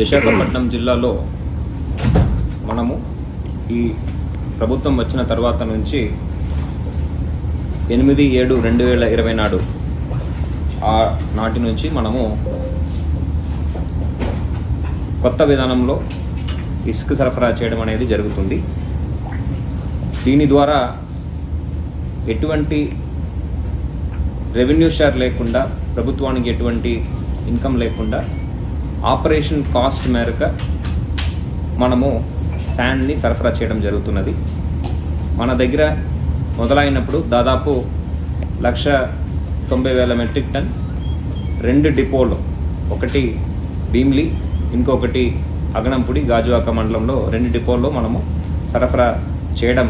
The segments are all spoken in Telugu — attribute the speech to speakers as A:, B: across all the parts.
A: విశాఖపట్నం జిల్లాలో మనము ఈ ప్రభుత్వం వచ్చిన తర్వాత నుంచి ఎనిమిది ఏడు రెండు వేల ఇరవై నాడు ఆ నాటి నుంచి మనము కొత్త విధానంలో ఇసుక సరఫరా చేయడం అనేది జరుగుతుంది. దీని ద్వారా ఎటువంటి రెవెన్యూ షేర్ లేకుండా ప్రభుత్వానికి ఎటువంటి ఇన్కమ్ లేకుండా ఆపరేషన్ కాస్ట్ మేరకు మనము శాండ్ని సరఫరా చేయడం జరుగుతున్నది. మన దగ్గర మొదలైనప్పుడు దాదాపు లక్ష తొంభై వేల మెట్రిక్ టన్ రెండు డిపోలు ఒకటి భీమ్లీ ఇంకొకటి అగనంపుడి గాజువాక మండలంలో రెండు డిపోల్లో మనము సరఫరా చేయడం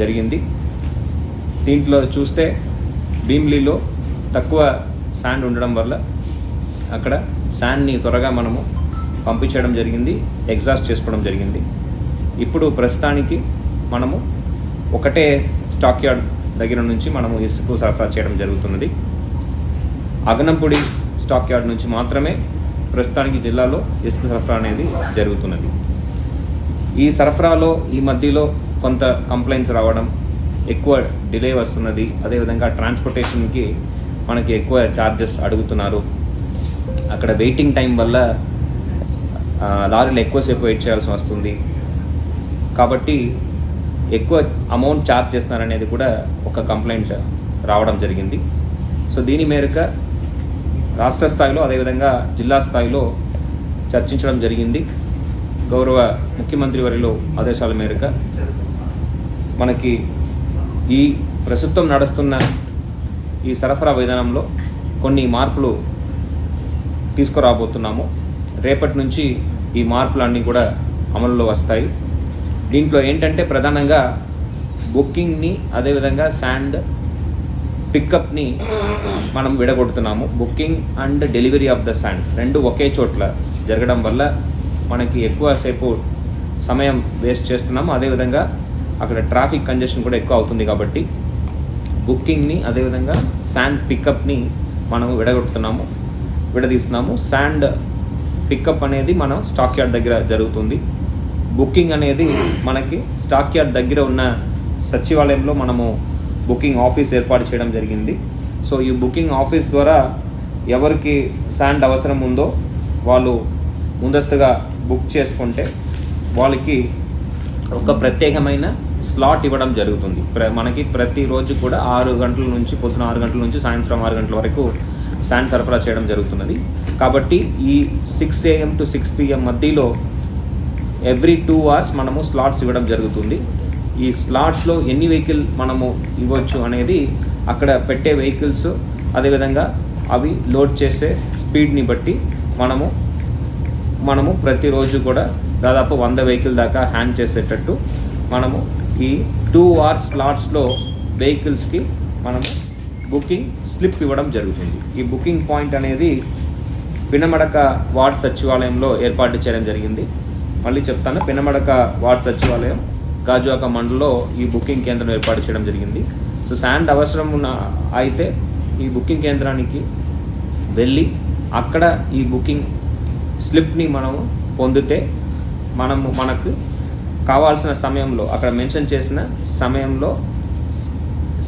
A: జరిగింది. దీంట్లో చూస్తే భీమ్లీలో తక్కువ శాండ్ ఉండడం వల్ల అక్కడ శాండ్ని త్వరగా మనము పంపించడం జరిగింది ఎగ్జాస్ట్ చేసుకోవడం జరిగింది. ఇప్పుడు ప్రస్తుతానికి మనము ఒకటే స్టాక్ యార్డ్ దగ్గర నుంచి మనము ఇసుక సరఫరా చేయడం జరుగుతున్నది. అగనంపొడి స్టాక్ యార్డ్ నుంచి మాత్రమే ప్రస్తుతానికి జిల్లాలో ఇసుక సరఫరా అనేది జరుగుతున్నది. ఈ సరఫరాలో ఈ మధ్యలో కొంత కంప్లైంట్స్ రావడం ఎక్కువ డిలే వస్తున్నది. అదేవిధంగా ట్రాన్స్పోర్టేషన్కి మనకి ఎక్కువ ఛార్జెస్ అడుగుతున్నారు. అక్కడ వెయిటింగ్ టైం వల్ల లారీలు ఎక్కువసేపు వెయిట్ చేయాల్సి వస్తుంది. కాబట్టి ఎక్కువ అమౌంట్ ఛార్జ్ చేస్తున్నారనేది కూడా ఒక కంప్లైంట్ రావడం జరిగింది. సో దీని మేరకు రాష్ట్ర స్థాయిలో అదేవిధంగా జిల్లా స్థాయిలో చర్చించడం జరిగింది. గౌరవ ముఖ్యమంత్రి వారిలో ఆదేశాల మేరకు మనకి ఈ ప్రస్తుతం నడుస్తున్న ఈ సరఫరా విధానంలో కొన్ని మార్పులు తీసుకురాబోతున్నాము. రేపటి నుంచి ఈ మార్పులన్నీ కూడా అమలులో వస్తాయి. దీంట్లో ఏంటంటే ప్రధానంగా బుకింగ్ని అదేవిధంగా శాండ్ పికప్ని మనం విడగొడుతున్నాము. Booking and delivery of the sand రెండు ఒకే చోట్ల జరగడం వల్ల మనకి ఎక్కువసేపు సమయం వేస్ట్ చేస్తున్నాము. అదేవిధంగా అక్కడ ట్రాఫిక్ కంజెషన్ కూడా ఎక్కువ అవుతుంది కాబట్టి బుకింగ్ని అదేవిధంగా శాండ్ పికప్ని మనం విడగొడుతున్నాము విడదీస్తున్నాము. శాండ్ పికప్ అనేది మనం స్టాక్ యార్డ్ దగ్గర జరుగుతుంది. బుకింగ్ అనేది మనకి స్టాక్ యార్డ్ దగ్గర ఉన్న సచివాలయంలో మనము బుకింగ్ ఆఫీస్ ఏర్పాటు చేయడం జరిగింది. సో ఈ బుకింగ్ ఆఫీస్ ద్వారా ఎవరికి శాండ్ అవసరం ఉందో వాళ్ళు ముందస్తుగా బుక్ చేసుకుంటే వాళ్ళకి ఒక ప్రత్యేకమైన స్లాట్ ఇవ్వడం జరుగుతుంది. ప్ర మనకి ప్రతిరోజు కూడా ఆరు గంటల నుంచి పొద్దున ఆరు గంటల నుంచి సాయంత్రం ఆరు గంటల వరకు శాండ్ సరఫరా చేయడం జరుగుతున్నది. కాబట్టి ఈ six AM to six PM మధ్యలో ఎవ్రీ టూ అవర్స్ మనము స్లాట్స్ ఇవ్వడం జరుగుతుంది. ఈ స్లాట్స్లో ఎన్ని వెహికల్ మనము ఇవ్వచ్చు అనేది అక్కడ పెట్టే వెహికల్స్ అదేవిధంగా అవి లోడ్ చేసే స్పీడ్ని బట్టి మనము మనము ప్రతిరోజు కూడా దాదాపు వంద వెహికల్ దాకా హ్యాండ్ చేసేటట్టు మనము ఈ టూ అవర్స్ స్లాట్స్లో వెహికల్స్కి మనము బుకింగ్ స్లిప్ ఇవ్వడం జరుగుతుంది. ఈ బుకింగ్ పాయింట్ అనేది పినమడక వార్డ్ సచివాలయంలో ఏర్పాటు చేయడం జరిగింది. మళ్ళీ చెప్తాను పినమడక వార్డ్ సచివాలయం గాజువాక మండలంలో ఈ బుకింగ్ కేంద్రం ఏర్పాటు చేయడం జరిగింది. సో శాండ్ అవసరం ఉన్న అయితే ఈ బుకింగ్ కేంద్రానికి వెళ్ళి అక్కడ ఈ బుకింగ్ స్లిప్ని మనము పొందితే మనము మనకు కావాల్సిన సమయంలో అక్కడ మెన్షన్ చేసిన సమయంలో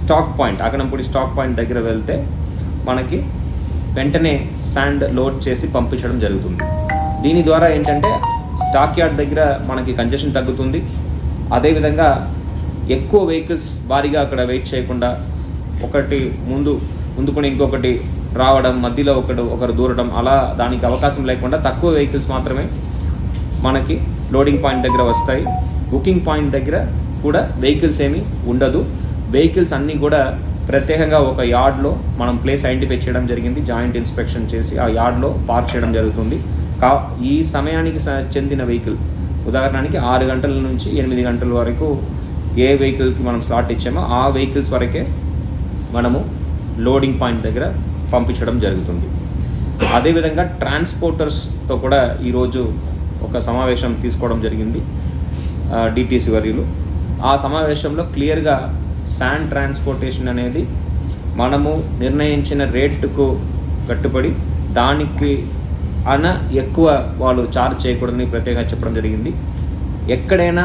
A: stock point Akanampudi stock point దగ్గర వెళ్తే మనకి వెంటనే శాండ్ లోడ్ చేసి పంపించడం జరుగుతుంది. దీని ద్వారా ఏంటంటే స్టాక్ యార్డ్ దగ్గర మనకి కంజెషన్ తగ్గుతుంది. అదేవిధంగా ఎక్కువ వెహికల్స్ భారీగా అక్కడ వెయిట్ చేయకుండా ఒకటి ముందు ముందుకొని ఇంకొకటి రావడం మధ్యలో ఒకడు ఒకరు దూరడం అలా దానికి అవకాశం లేకుండా తక్కువ వెహికల్స్ మాత్రమే మనకి లోడింగ్ పాయింట్ దగ్గర వస్తాయి. బుకింగ్ పాయింట్ దగ్గర కూడా వెహికల్స్ ఏమీ ఉండదు. వెహికల్స్ అన్నీ కూడా ప్రత్యేకంగా ఒక యార్డ్లో మనం ప్లేస్ ఐడెంటిఫై చేయడం జరిగింది. జాయింట్ ఇన్స్పెక్షన్ చేసి ఆ యార్డ్లో పార్క్ చేయడం జరుగుతుంది. కా ఈ సమయానికి చెందిన వెహికల్ ఉదాహరణకి ఆరు గంటల నుంచి ఎనిమిది గంటల వరకు ఏ వెహికల్కి మనం స్లాట్ ఇచ్చామో ఆ వెహికల్స్ వరకే మనము లోడింగ్ పాయింట్ దగ్గర పంపించడం జరుగుతుంది. అదేవిధంగా ట్రాన్స్పోర్టర్స్తో కూడా ఈరోజు ఒక సమావేశం తీసుకోవడం జరిగింది డిటిసి వర్యులు. ఆ సమావేశంలో క్లియర్గా శాండ్ ట్రాన్స్పోర్టేషన్ అనేది మనము నిర్ణయించిన రేటుకు కట్టుబడి దానికి అన ఎక్కువ వాళ్ళు చార్జ్ చేయకూడదని ప్రత్యేకంగా చెప్పడం జరిగింది. ఎక్కడైనా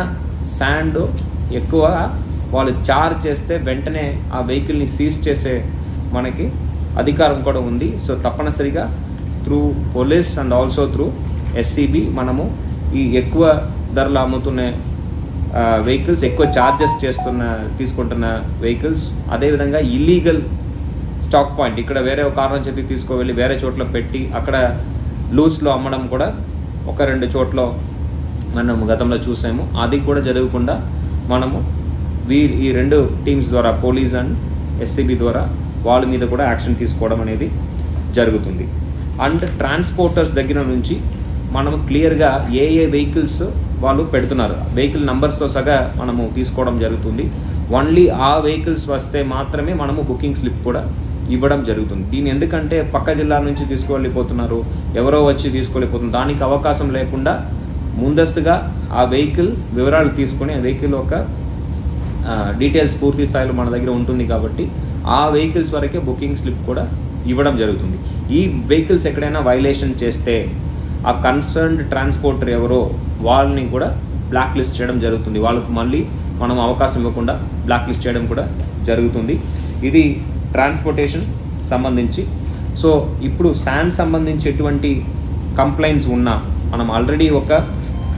A: శాండ్ ఎక్కువ వాళ్ళు చార్జ్ చేస్తే వెంటనే ఆ వెహికల్ని సీజ్ చేసే మనకి అధికారం కూడా ఉంది. సో తప్పనిసరిగా through police and also through SCB మనము ఈ ఎక్కువ ధరలు అమ్ముతున్న వెహికల్స్ ఎక్కువ ఛార్జెస్ చేస్తున్న తీసుకుంటున్న వెహికల్స్ అదేవిధంగా ఇల్లీగల్ స్టాక్ పాయింట్. ఇక్కడ వేరే ఒక కారణం చెప్పి తీసుకువెళ్ళి వేరే చోట్ల పెట్టి అక్కడ లూస్లో అమ్మడం కూడా ఒక రెండు చోట్ల మనం గతంలో చూసాము. అది కూడా జరగకుండా మనము వీ ఈ రెండు టీమ్స్ ద్వారా పోలీస్ అండ్ ఎస్సీబీ ద్వారా వాళ్ళ మీద కూడా యాక్షన్ తీసుకోవడం అనేది జరుగుతుంది. అండ్ ట్రాన్స్పోర్టర్స్ దగ్గర నుంచి మనము క్లియర్గా ఏ ఏ వెహికల్స్ వాళ్ళు పెడుతున్నారు. వెహికల్ నంబర్స్తో సగా మనము తీసుకోవడం జరుగుతుంది. ఓన్లీ ఆ వెహికల్స్ వస్తే మాత్రమే మనము బుకింగ్ స్లిప్ కూడా ఇవ్వడం జరుగుతుంది. దీని ఎందుకంటే పక్క జిల్లా నుంచి తీసుకువెళ్ళిపోతున్నారు ఎవరో వచ్చి తీసుకెళ్ళిపోతున్నారు దానికి అవకాశం లేకుండా ముందస్తుగా ఆ వెహికల్ వివరాలు తీసుకొని ఆ వెహికల్ యొక్క డీటెయిల్స్ పూర్తి స్థాయిలో మన దగ్గర ఉంటుంది కాబట్టి ఆ వెహికల్స్ వరకే బుకింగ్ స్లిప్ కూడా ఇవ్వడం జరుగుతుంది. ఈ వెహికల్స్ ఎక్కడైనా వైలేషన్ చేస్తే ఆ కన్సర్న్డ్ ట్రాన్స్పోర్టర్ ఎవరో వాళ్ళని కూడా బ్లాక్ లిస్ట్ చేయడం జరుగుతుంది. వాళ్ళకు మళ్ళీ మనం అవకాశం ఇవ్వకుండా బ్లాక్ లిస్ట్ చేయడం కూడా జరుగుతుంది. ఇది ట్రాన్స్పోర్టేషన్ సంబంధించి. సో ఇప్పుడు శాన్ సంబంధించి ఎటువంటి కంప్లైంట్స్ ఉన్నా మనం ఆల్రెడీ ఒక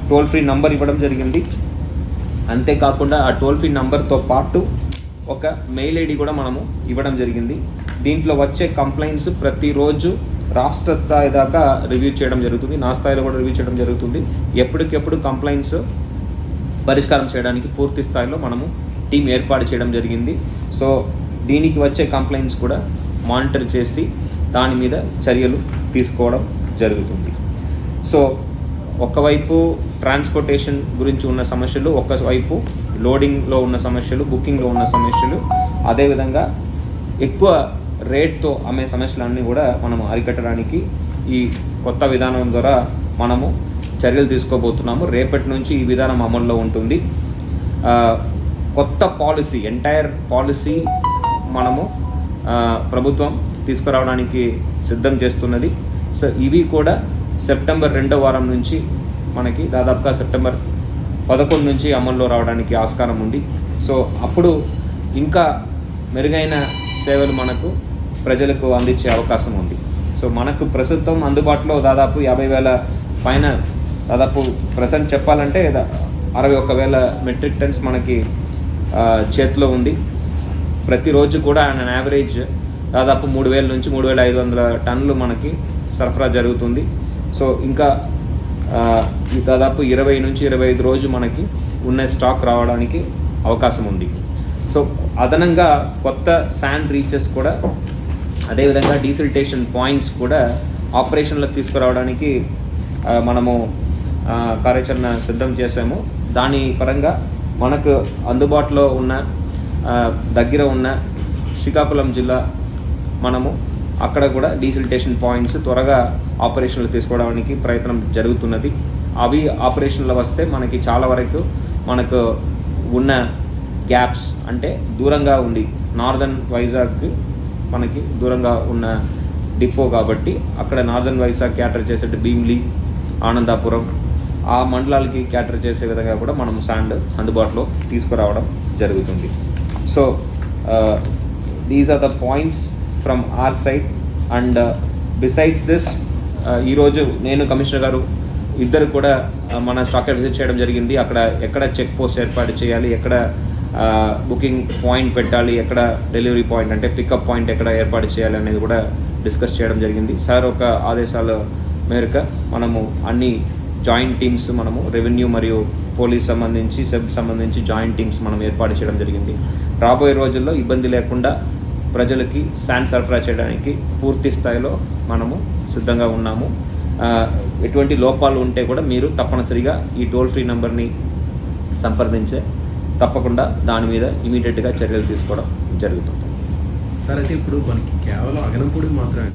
A: టోల్ ఫ్రీ నంబర్ ఇవ్వడం జరిగింది. అంతేకాకుండా ఆ టోల్ ఫ్రీ నంబర్తో పాటు ఒక మెయిల్ ఐడి కూడా మనము ఇవ్వడం జరిగింది. దీంట్లో వచ్చే కంప్లైంట్స్ ప్రతిరోజు రాష్ట్ర స్థాయి దాకా రివ్యూ చేయడం జరుగుతుంది. నా స్థాయిలో కూడా రివ్యూ చేయడం జరుగుతుంది. ఎప్పటికెప్పుడు కంప్లైంట్స్ పరిష్కారం చేయడానికి పూర్తి స్థాయిలో మనము టీం ఏర్పాటు చేయడం జరిగింది. సో దీనికి వచ్చే కంప్లైంట్స్ కూడా మానిటర్ చేసి దాని మీద చర్యలు తీసుకోవడం జరుగుతుంది. సో ఒకవైపు ట్రాన్స్పోర్టేషన్ గురించి ఉన్న సమస్యలు ఒకవైపు లోడింగ్లో ఉన్న సమస్యలు బుకింగ్లో ఉన్న సమస్యలు అదేవిధంగా ఎక్కువ రేట్తో అమ్మే సమస్యలన్నీ కూడా మనం అరికట్టడానికి ఈ కొత్త విధానం ద్వారా మనము చర్యలు తీసుకోబోతున్నాము. రేపటి నుంచి ఈ విధానం అమల్లో ఉంటుంది. కొత్త పాలసీ ఎంటైర్ పాలసీ మనము ప్రభుత్వం తీసుకురావడానికి సిద్ధం చేస్తున్నది. సో ఇవి కూడా సెప్టెంబర్ రెండో వారం నుంచి మనకి దాదాపుగా సెప్టెంబర్ పదకొండు నుంచి అమల్లో రావడానికి ఆస్కారం ఉంది. సో అప్పుడు ఇంకా మెరుగైన సేవలు మనకు ప్రజలకు అందించే అవకాశం ఉంది. సో మనకు ప్రస్తుతం అందుబాటులో దాదాపు యాభై వేల పైన దాదాపు ప్రజెంట్ చెప్పాలంటే దా- అరవై ఒక్క వేల మెట్రిక్ టన్స్ మనకి చేతిలో ఉంది. ప్రతిరోజు కూడా ఆయన యావరేజ్ దాదాపు మూడు వేల నుంచి మూడు వేల ఐదు వందల టన్నులు మనకి సరఫరా జరుగుతుంది. సో ఇంకా ఈ దాదాపు ఇరవై నుంచి ఇరవై ఐదు రోజు మనకి ఉన్న స్టాక్ రావడానికి అవకాశం ఉంది. సో అదనంగా కొత్త శాండ్ రీచెస్ కూడా అదేవిధంగా డీసిల్టేషన్ పాయింట్స్ కూడా ఆపరేషన్లకు తీసుకురావడానికి మనము కార్యాచరణ సిద్ధం చేసాము దాని పరంగా మనకు అందుబాటులో ఉన్న దగ్గర ఉన్న శ్రీకాకుళం జిల్లా మనము అక్కడ కూడా డీసిల్టేషన్ పాయింట్స్ త్వరగా ఆపరేషన్లు తీసుకోవడానికి ప్రయత్నం జరుగుతున్నది. అవి ఆపరేషన్లో వస్తే మనకి చాలా వరకు మనకు ఉన్న గ్యాప్స్ అంటే దూరంగా ఉంది నార్దర్న్ వైజాగ్ మనకి దూరంగా ఉన్న డిపో కాబట్టి అక్కడ నార్దర్న్ వైజాగ్ క్యాటర్ చేసే భీమ్లీ ఆనందాపురం ఆ మండలాలకి క్యాటర్ చేసే విధంగా కూడా మనం శాండ్ అందుబాటులో తీసుకురావడం జరుగుతుంది. So these are the points from our side and besides this ఈరోజు నేను కమిషనర్ గారు ఇద్దరు కూడా uh, మన స్టాక్ విజిట్ చేయడం జరిగింది. అక్కడ ఎక్కడ చెక్ పోస్ట్ ఏర్పాటు చేయాలి ఎక్కడ uh, బుకింగ్ పాయింట్ పెట్టాలి ఎక్కడ డెలివరీ పాయింట్ అంటే పికప్ పాయింట్ ఎక్కడ ఏర్పాటు చేయాలి అనేది కూడా డిస్కస్ చేయడం జరిగింది. సార్ ఒక ఆదేశాల మేరకు మనము అన్ని జాయింట్ టీమ్స్ మనము రెవెన్యూ మరియు పోలీస్ సంబంధించి సెబ్ సంబంధించి జాయింట్ టీమ్స్ మనం ఏర్పాటు చేయడం జరిగింది. రాబోయే రోజుల్లో ఇబ్బంది లేకుండా ప్రజలకి శాండ్ సరఫరా చేయడానికి పూర్తి స్థాయిలో మనము సిద్ధంగా ఉన్నాము. ఎటువంటి లోపాలు ఉంటే కూడా మీరు తప్పనిసరిగా ఈ టోల్ ఫ్రీ నెంబర్ని సంప్రదించే తప్పకుండా దాని మీద ఇమీడియట్గా చర్యలు తీసుకోవడం జరుగుతుంది.
B: సార్ అయితే ఇప్పుడు మనకి కేవలం అగనంపూడి మాత్రమే